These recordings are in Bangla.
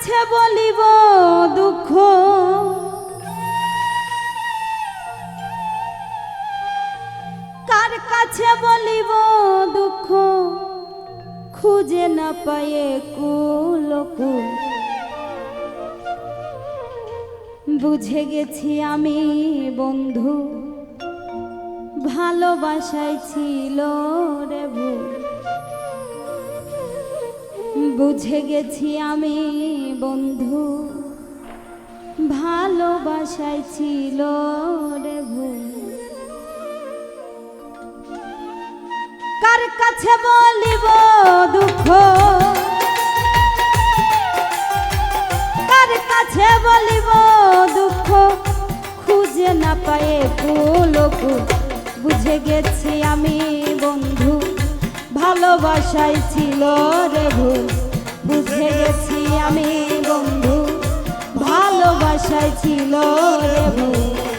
কাছে বলিব দুঃখ। কার কাছে বলিব দুঃখ? খুঁজে না পায়ে কুল কুল বুঝে গেছি আমি বন্ধু, ভালোবাসায় ছিল রে ভুল বুঝে গেছি আমি, বন্ধু। ভালোবাসায় ছিল রে কার কাছে বলিব দুঃখ? কার কাছে বলিব দুঃখ? খুঁজে না পায়ে কুল কুল বুঝে গেছি আমি, বন্ধু। ভালোবাসাই ছিল রে ভুল। বুঝে গেছি আমি বন্ধু ভালোবাসায় ছিল রে ভুল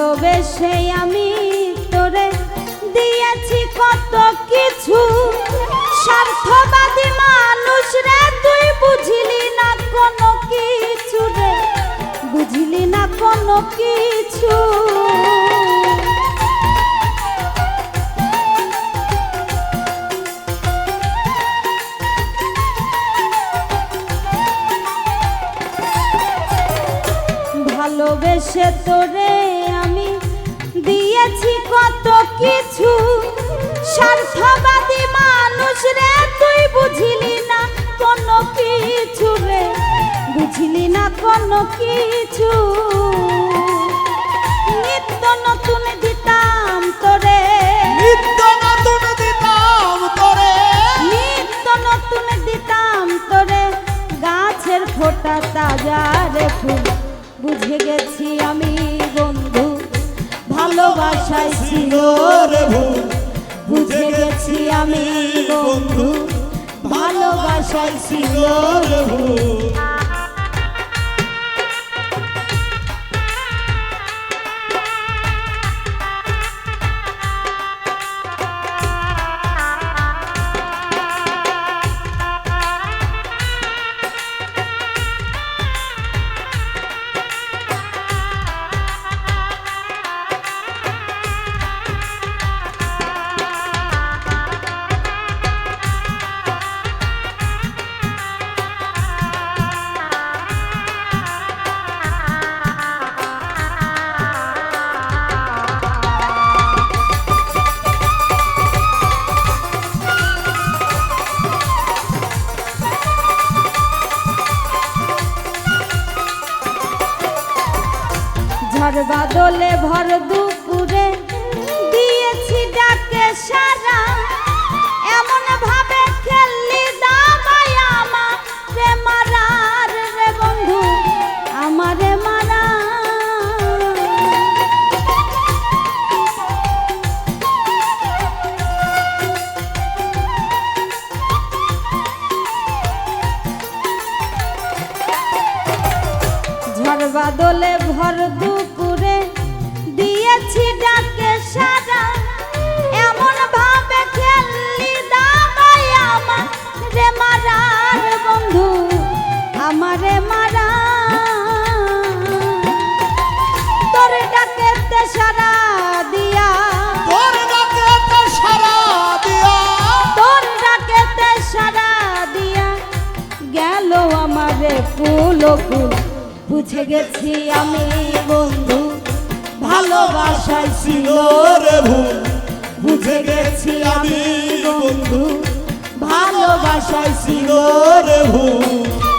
ভালোবেসে আমি তোরে দিয়েছি কত কিছু। স্বার্থবাদী মানুষ রে, তুই বুঝিলি না কোনো কিছু রে? বুঝিলি না কোনো কিছু। ভালোবেসে তোরে দিয়েছি কত কিছু। স্বার্থবাদী মানুষ রে, তুই বুঝিলি না কোনো কিছু রে। বুঝিলি না কোনো কিছু। বন্ধু ভালোবাসায় ছিল রে বাদলে ভর দুপুরে দিয়েছি ডাকে সারা। এমন ভাবে খেললি বন্ধু, আমারে মারা। ঝড় বাদলে ভর দুপুরে ফুল ফুল। বুঝে গেছি আমি বন্ধু ভালোবাসায় ছিল রে ভুল। বুঝে গেছি আমি বন্ধু ভালোবাসায় ছিল রে ভুল।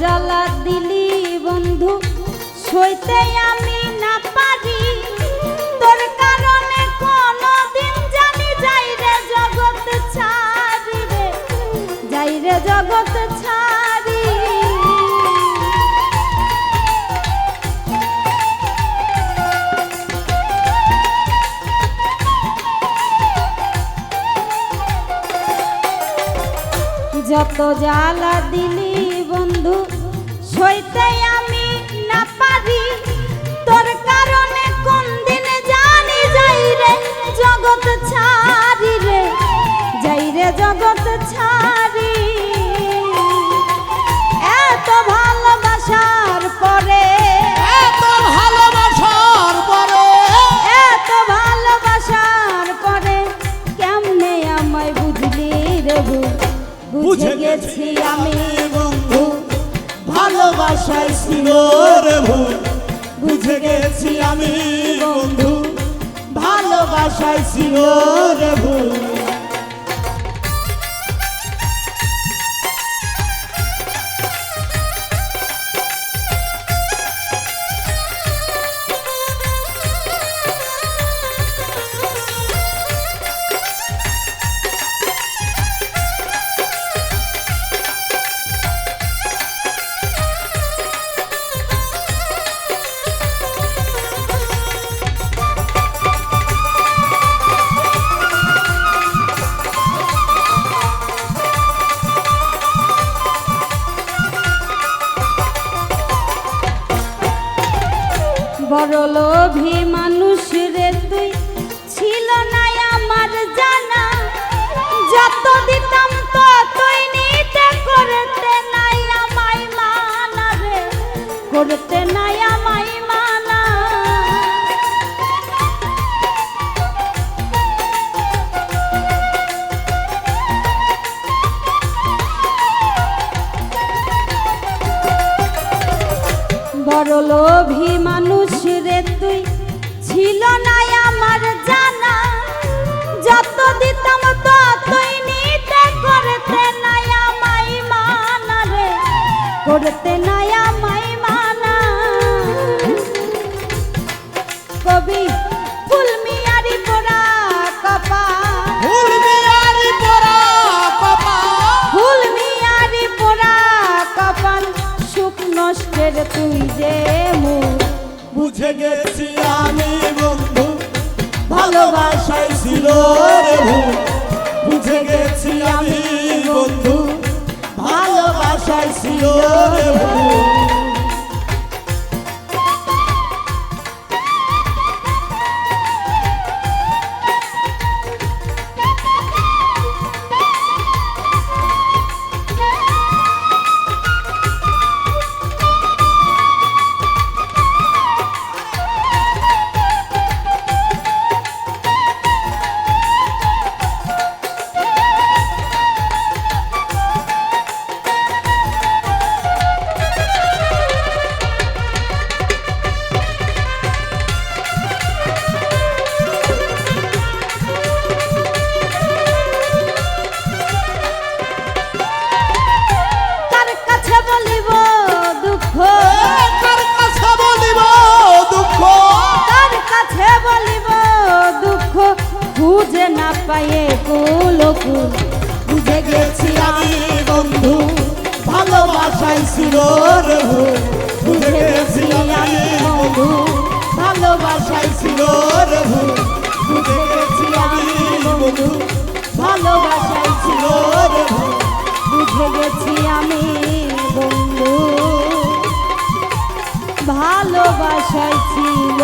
জ্বালা দিলি বন্ধু, সইতে আমি না পারি। তোর কারণে কোনদিন জানি যাই রে জগৎ ছাড়ি রে, যাই রে জগৎ ছাড়ি। যত জ্বালা দিলি বন্ধু সইতে আমি না পারি। তোর কারণে কোন দিন জানি যাই রে জগৎ ছাড়ি রে যাই রে জগৎ ছাড়ি। এত ভালোবাসার পরে এত ভালোবাসার পরে। এত ভালোবাসার পরে কেমনে আমায় বুঝলি রে বুঝে গেছি। আমি ভালোবাসায় ছিল রে ভুল। বুঝে গেছি আমি বন্ধু। ভালোবাসায় ছিল রে ভুল। বড় লোভী মানুষ রে তুই। ছিল না আমার জানা। যত দিতাম ততই নিতে করতে নাই মানা রে। করতে নাই বড় লোভী মানুষ ছিল না আমার জানা। যত দিতাম ততই নিতে করতে নাই আমায় মানা রে। করতে নাই আমায় ভালোবাসায় ছিল বুঝে না পায়ে কুলকুল বুঝে গেছি আমি বন্ধু ভালোবাসাই ছিল বুঝে গেছি আমি বন্ধু, ভালোবাসায় ছিল বুঝে গেছি আমি বন্ধু, ভালোবাসায় ছিল বুঝে গেছি আমি বন্ধু, ভালোবাসায় ছিল